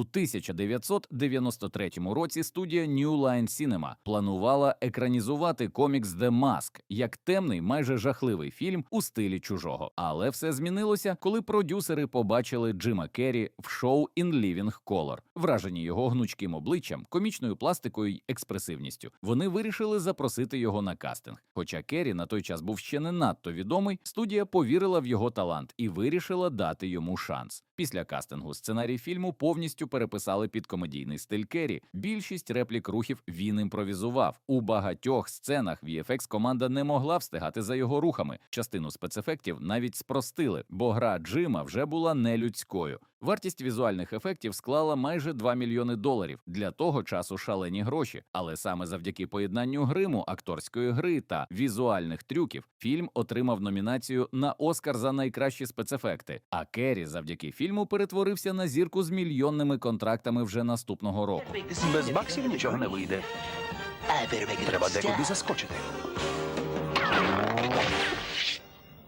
У 1993 році студія New Line Cinema планувала екранізувати комікс The Mask як темний, майже жахливий фільм у стилі чужого. Але все змінилося, коли продюсери побачили Джима Керрі в шоу In Living Color. Вражені його гнучким обличчям, комічною пластикою й експресивністю. Вони вирішили запросити його на кастинг. Хоча Керрі на той час був ще не надто відомий, студія повірила в його талант і вирішила дати йому шанс. Після кастингу сценарій фільму повністю переписали під комедійний стиль Керрі. Більшість реплік рухів він імпровізував. У багатьох сценах VFX команда не могла встигати за його рухами. Частину спецефектів навіть спростили, бо гра Джима вже була нелюдською. Вартість візуальних ефектів склала майже 2 мільйони доларів. Для того часу шалені гроші. Але саме завдяки поєднанню гриму, акторської гри та візуальних трюків фільм отримав номінацію на Оскар за найкращі спецефекти. А Керрі завдяки фільму перетворився на зірку з мільйонними контрактами вже наступного року. Без баксів нічого не вийде. Треба декуди заскочити.